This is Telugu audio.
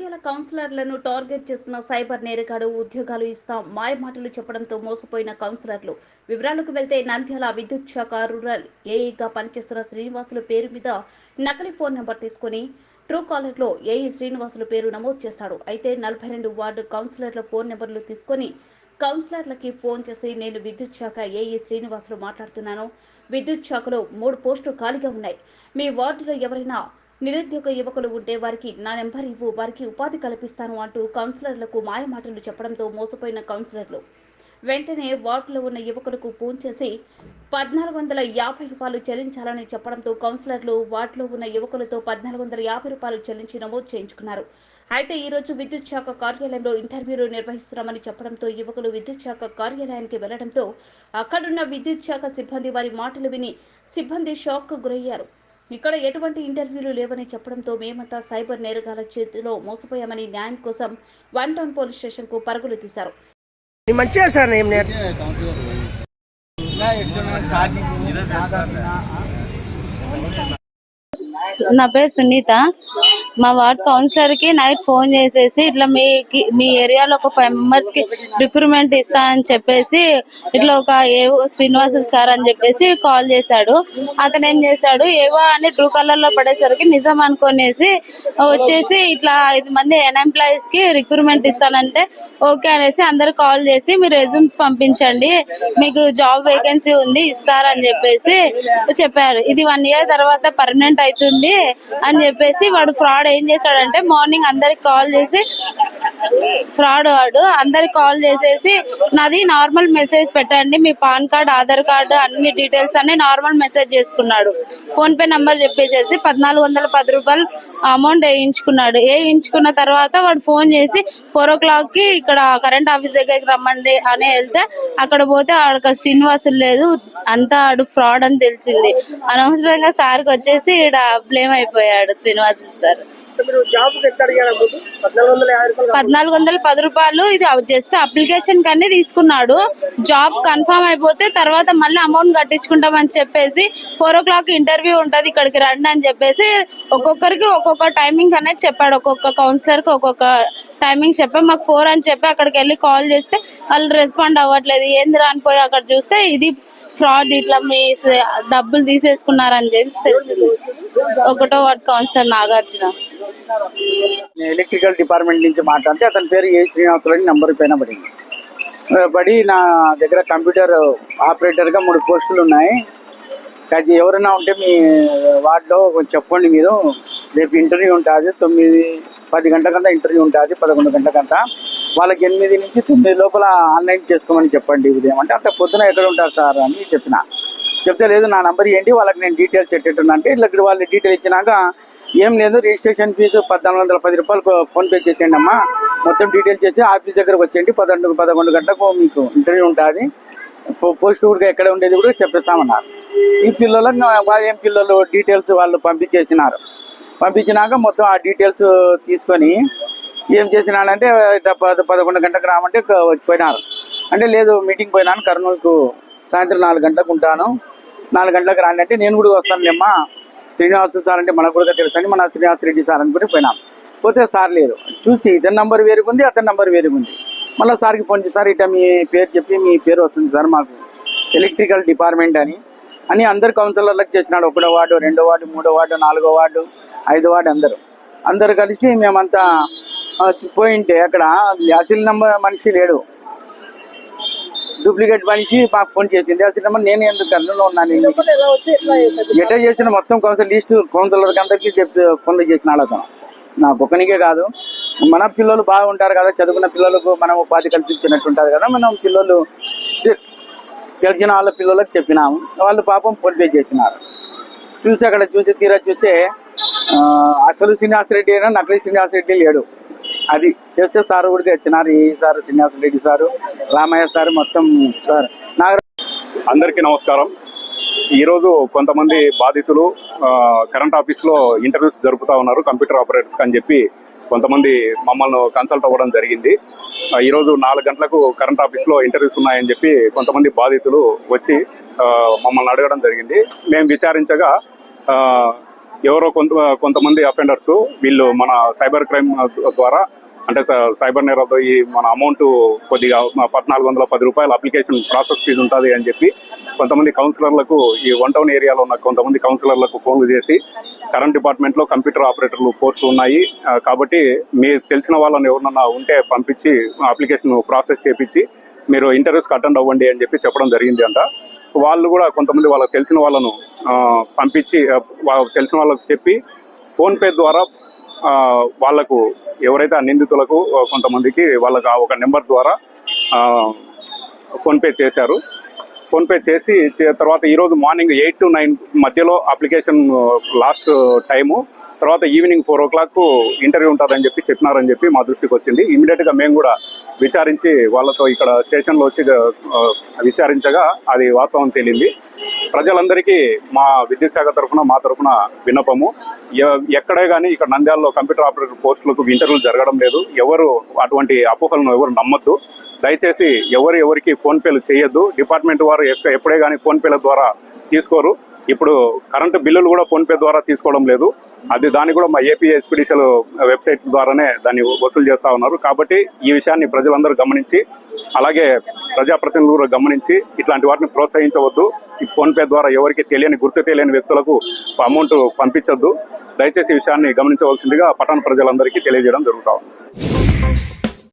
నంద్యాల కౌన్సిలర్లను టార్గెట్ చేస్తున్న సైబర్ నేరగాడు ఉద్యోగాలు ఇస్తాం మాయమాటలు చెప్పడంతో మోసపోయిన కౌన్సిలర్లు. వివరాలకు వెళ్తే నంద్యాల విద్యుత్ శాఖ రూరల్ ఏఈగా పనిచేస్తున్న శ్రీనివాసుల పేరు మీద నకిలీ ఫోన్ నెంబర్ తీసుకుని ట్రూ కాలర్లో ఏఈ శ్రీనివాసుల పేరు నమోదు చేశాడు. అయితే నలభై రెండు వార్డు కౌన్సిలర్ల ఫోన్ నెంబర్లు తీసుకొని కౌన్సిలర్లకి ఫోన్ చేసి నేను విద్యుత్ శాఖ ఏఈ శ్రీనివాసులు మాట్లాడుతున్నాను. విద్యుత్ శాఖలో మూడు పోస్టులు ఖాళీగా ఉన్నాయి. మీ వార్డులో ఎవరైనా నిరుద్యోగ యువకులు ఉంటే వారికి నా నెంబర్ ఇవ్వు వారికి ఉపాధి కల్పిస్తాను అంటూ కౌన్సిలర్లకు మాయమాటలు చెప్పడంతో మోసపోయిన కౌన్సిలర్లు. వెంటనే వార్డులో ఉన్న యువకులకు ఫోన్ చేసి పద్నాలుగు వందల యాభై రూపాయలు చెల్లించాలని చెప్పడంతో కౌన్సిలర్లు వార్డులో ఉన్న యువకులతో పద్నాలుగు వందల యాభై రూపాయలు చెల్లించి నమోదు చేయించుకున్నారు. అయితే ఈరోజు విద్యుత్ శాఖ కార్యాలయంలో ఇంటర్వ్యూలు నిర్వహిస్తున్నామని చెప్పడంతో యువకులు విద్యుత్ శాఖ కార్యాలయానికి వెళ్ళడంతో అక్కడున్న విద్యుత్ శాఖ సిబ్బంది వారి మాటలు విని సిబ్బంది షాక్ గురయ్యారు. ఇక్కడ ఎటువంటి ఇంటర్వ్యూలు లేవని చెప్పడంతో మేమంతా సైబర్ నేరగాల చేతిలో మోసపోయామని న్యాయం కోసం వన్ టౌన్ పోలీస్ స్టేషన్కు పరుగులు తీశారు. మంచిగా సార్ నా పేరు సునీత. మా వార్డ్ కౌన్సిలర్కి నైట్ ఫోన్ చేసేసి ఇట్లా మీ మీ ఏరియాలో ఒక ఫైవ్ మెంబర్స్కి రిక్రూట్మెంట్ ఇస్తా అని చెప్పేసి ఇట్లా ఒక ఏవో శ్రీనివాసులు సార్ అని చెప్పేసి కాల్ చేశాడు. అతను ఏం చేశాడు ఏవో అని ట్రూ కలర్లో పడేసరికి నిజం అనుకునేసి వచ్చేసి ఇట్లా ఐదు మంది అన్ఎంప్లాయీస్కి రిక్రూట్మెంట్ ఇస్తానంటే ఓకే అనేసి అందరు కాల్ చేసి మీరు రెజ్యూమ్స్ పంపించండి మీకు జాబ్ వేకెన్సీ ఉంది ఇస్తారని చెప్పేసి చెప్పారు. ఇది వన్ ఇయర్ తర్వాత పర్మనెంట్ అవుతుంది అని చెప్పేసి వాడు ఫ్రాడ్ ఏం చేశాడంటే మార్నింగ్ అందరికి కాల్ చేసి ఫ్రాడ్ వాడు. అందరికి కాల్ చేసేసి నాది నార్మల్ మెసేజ్ పెట్టండి మీ పాన్ కార్డ్ ఆధార్ కార్డు అన్ని డీటెయిల్స్ అన్ని నార్మల్ మెసేజ్ చేసుకున్నాడు. ఫోన్ పే నంబర్ చెప్పేసేసి పద్నాలుగు వందల పది రూపాయలు అమౌంట్ వేయించుకున్నాడు. వేయించుకున్న తర్వాత వాడు ఫోన్ చేసి ఫోర్ ఓ క్లాక్కి ఇక్కడ కరెంట్ ఆఫీస్ దగ్గరికి రమ్మండి అని వెళ్తే అక్కడ పోతే ఆడ శ్రీనివాసులు లేదు అంతా ఆడు ఫ్రాడ్ అని తెలిసింది. అనవసరంగా సార్కి వచ్చేసి ఇక్కడ బ్లేమ్ అయిపోయాడు శ్రీనివాసులు సార్. పద్నాలుగు వందల పది రూపాయలు ఇది జస్ట్ అప్లికేషన్ కన్నీ తీసుకున్నాడు. జాబ్ కన్ఫర్మ్ అయిపోతే తర్వాత మళ్ళీ అమౌంట్ కట్టించుకుంటామని చెప్పేసి ఫోర్ ఓ క్లాక్ ఇంటర్వ్యూ ఉంటది ఇక్కడికి రండి అని చెప్పేసి ఒక్కొక్కరికి ఒక్కొక్క టైమింగ్ అనేది చెప్పాడు. ఒక్కొక్క కౌన్సిలర్కి ఒక్కొక్క టైమింగ్ చెప్పా మాకు ఫోర్ అని చెప్పి అక్కడికి వెళ్ళి కాల్ చేస్తే వాళ్ళు రెస్పాండ్ అవ్వట్లేదు. ఏంది అని పోయి అక్కడ చూస్తే ఇది ఫ్రాడ్ ఇట్లా మీ డబ్బులు తీసేసుకున్నారని తెలిసి. తెలిసింది ఒకటో ward councillor Nagarjuna. Electrical department నుంచి మాట్లాడితే అతని పేరు ఏ శ్రీనివాసులు అని నంబర్ పైన పడింది. పడి నా దగ్గర కంప్యూటర్ ఆపరేటర్గా మూడు పోస్టులు ఉన్నాయి. అది ఎవరైనా ఉంటే మీ వార్డులో కొంచెం చెప్పండి మీరు. రేపు ఇంటర్వ్యూ ఉంటుంది తొమ్మిది పది గంటలకంతా ఇంటర్వ్యూ ఉంటుంది పదకొండు గంటలకంతా వాళ్ళకి ఎనిమిది నుంచి తొమ్మిది లోపల ఆన్లైన్ చేసుకోమని చెప్పండి ఉదయం అంటే అంత పొద్దున ఎక్కడ ఉంటారు సార్ అని చెప్పిన. చెప్తే లేదు నా నంబర్ ఏంటి? వాళ్ళకి నేను డీటెయిల్స్ పెట్టేట్టున్నా అంటే ఇట్లా వాళ్ళు డీటెయిల్ ఇచ్చినాక ఏం లేదు రిజిస్ట్రేషన్ ఫీజు పద్నాలుగు వందల పది రూపాయలు ఫోన్పే చేసేయండి అమ్మా. మొత్తం డీటెయిల్స్ చేసి ఆఫీస్ దగ్గరకు వచ్చేయండి. పదకొండు పదకొండు గంటలకు మీకు ఇంటర్వ్యూ ఉంటుంది. పోస్ట్ కూడా ఎక్కడ ఉండేది కూడా చెప్పేస్తామన్నారు. ఈ పిల్లలకు ఏం పిల్లలు డీటెయిల్స్ వాళ్ళు పంపించేసినారు. పంపించినాక మొత్తం ఆ డీటెయిల్స్ తీసుకొని ఏం చేసినాడంటే పద పదకొండు గంటలకు రామంటే పోయినారు. అంటే లేదు మీటింగ్ పోయినాను కర్నూలుకు సాయంత్రం నాలుగు గంటలకు ఉంటాను. నాలుగు గంటలకు రాండి అంటే నేను కూడా వస్తానులేమ్మా. శ్రీనివాస్ సార్ అంటే మనకు కూడా తెలుసు అని మన శ్రీనివాస్ రెడ్డి సార్ అనుకుని పోయినాం. పోతే సార్ లేరు. చూసి ఇతని నంబర్ వేరుగుంది అతని నంబర్ వేరుగుంది. మళ్ళీ సార్కి ఫోన్ చేసి సార్ ఇట మీ పేరు చెప్పి మీ పేరు వస్తుంది సార్ మాకు ఎలక్ట్రికల్ డిపార్ట్మెంట్ అని. అని అందరు కౌన్సిలర్లకు చేసినాడు. ఒకటో వార్డు రెండో వార్డు మూడో వార్డు నాలుగో వార్డు ఐదో వార్డు అందరూ. అందరు కలిసి మేమంతా పోయింటే అక్కడ అసలు నంబర్ మనిషి లేడు. డూప్లికేట్ మనిషి మాకు ఫోన్ చేసింది. అసలు నేను ఎందుకు కర్నూలులో ఉన్నాను? ఎట్లా చేసిన మొత్తం కౌన్సిల్ లిస్ట్ కౌన్సిలర్కి అందరికీ చెప్పి ఫోన్లు చేసిన అతను నాకు ఒక్కనికే కాదు. మన పిల్లలు బాగుంటారు కదా చదువుకున్న పిల్లలకు మనం ఉపాధి కల్పించినట్టు ఉంటుంది కదా మనం పిల్లలు తెలిసిన వాళ్ళ పిల్లలకు చెప్పినాము. వాళ్ళు పాపం ఫోన్ పే చేసినారు. చూసి అక్కడ చూసి తీరా చూస్తే ఆ, అసలు శ్రీనివాస్ రెడ్డి అయినా నకలి శ్రీనివాస్ రెడ్డి లేడు. అది చేస్తే సార్ కూడా వచ్చినారు ఈ sir Srinivas Reddy sir Ramaiah sir మొత్తం సార్. నాగ అందరికీ నమస్కారం. ఈరోజు కొంతమంది బాధితులు కరెంట్ ఆఫీస్లో ఇంటర్వ్యూస్ జరుపుతా ఉన్నారు కంప్యూటర్ ఆపరేటర్స్ అని చెప్పి కొంతమంది మమ్మల్ని కన్సల్ట్ అవ్వడం జరిగింది. ఈరోజు నాలుగు గంటలకు కరెంట్ ఆఫీస్లో ఇంటర్వ్యూస్ ఉన్నాయని చెప్పి కొంతమంది బాధితులు వచ్చి మమ్మల్ని అడగడం జరిగింది. మేము విచారించగా ఆ, ఎవరో కొంత కొంతమంది అఫెండర్స్ వీళ్ళు మన సైబర్ క్రైమ్ ద్వారా అంటే స- సైబర్ నేరాలతో ఈ మన అమౌంట్ కొద్దిగా పద్నాలుగు వందల పది రూపాయల అప్లికేషన్ ప్రాసెస్ ఫీజు ఉంటుంది అని చెప్పి కొంతమంది కౌన్సిలర్లకు ఈ వన్ టౌన్ ఏరియాలో ఉన్న కొంతమంది కౌన్సిలర్లకు ఫోన్లు చేసి కరెంట్ డిపార్ట్మెంట్లో కంప్యూటర్ ఆపరేటర్లు పోస్టులు ఉన్నాయి. కాబట్టి మీరు తెలిసిన వాళ్ళని ఎవరన్నా ఉంటే పంపించి అప్లికేషన్ ప్రాసెస్ చేపించి మీరు ఇంటర్వ్యూస్కి అటెండ్ అవ్వండి అని చెప్పి చెప్పడం జరిగింది అంట వాళ్ళు కూడా కొంతమంది వాళ్ళకి తెలిసిన వాళ్ళను పంపించి వాళ్ళకి తెలిసిన వాళ్ళకి చెప్పి ఫోన్పే ద్వారా వాళ్ళకు వాళ్ళకు ఎవరైతే ఆ నిందితులకు కొంతమందికి వాళ్ళకు ఆ ఒక నెంబర్ ద్వారా ఫోన్పే చేశారు. ఫోన్పే చేసి చే- తర్వాత ఈరోజు మార్నింగ్ ఎయిట్ టు నైన్ మధ్యలో అప్లికేషన్ లాస్ట్ టైము తర్వాత evening four o'clock interview ఉంటుందని చెప్పి చెప్పినారని చెప్పి మా దృష్టికి వచ్చింది. ఇమీడియట్గా మేము కూడా విచారించి వాళ్ళతో ఇక్కడ స్టేషన్లో వచ్చి విచారించగా అది వాస్తవం తేలింది. ప్రజలందరికీ మా విద్యుత్ శాఖ తరఫున మా తరఫున విన్నపము. ఎ- ఎక్కడే కానీ ఇక్కడ నంద్యాలలో కంప్యూటర్ ఆపరేటర్ పోస్టులకు ఇంటర్వ్యూలు జరగడం లేదు. ఎవరు అటువంటి అపోహలను ఎవరు నమ్మొద్దు. దయచేసి ఎవరు ఎవరికి ఫోన్పేలు చేయొద్దు. డిపార్ట్మెంట్ వారు ఎప్పుడే కానీ ఫోన్పేల ద్వారా తీసుకోరు. ఇప్పుడు కరెంటు బిల్లులు కూడా ఫోన్పే ద్వారా తీసుకోవడం లేదు. అది దాన్ని కూడా మా ఏపీ ఎస్పీడీసీఎల్ వెబ్సైట్ ద్వారానే దాన్ని వసూలు చేస్తా ఉన్నారు. కాబట్టి ఈ విషయాన్ని ప్రజలందరూ గమనించి అలాగే ప్రజాప్రతినిధులు కూడా గమనించి ఇట్లాంటి వాటిని ప్రోత్సహించవద్దు. ఈ ఫోన్పే ద్వారా ఎవరికి తెలియని గుర్తు తెలియని వ్యక్తులకు అమౌంట్ పంపించొద్దు. దయచేసి ఈ విషయాన్ని గమనించవలసిందిగా పట్టణ ప్రజలందరికీ తెలియజేయడం జరుగుతూ ఉంది.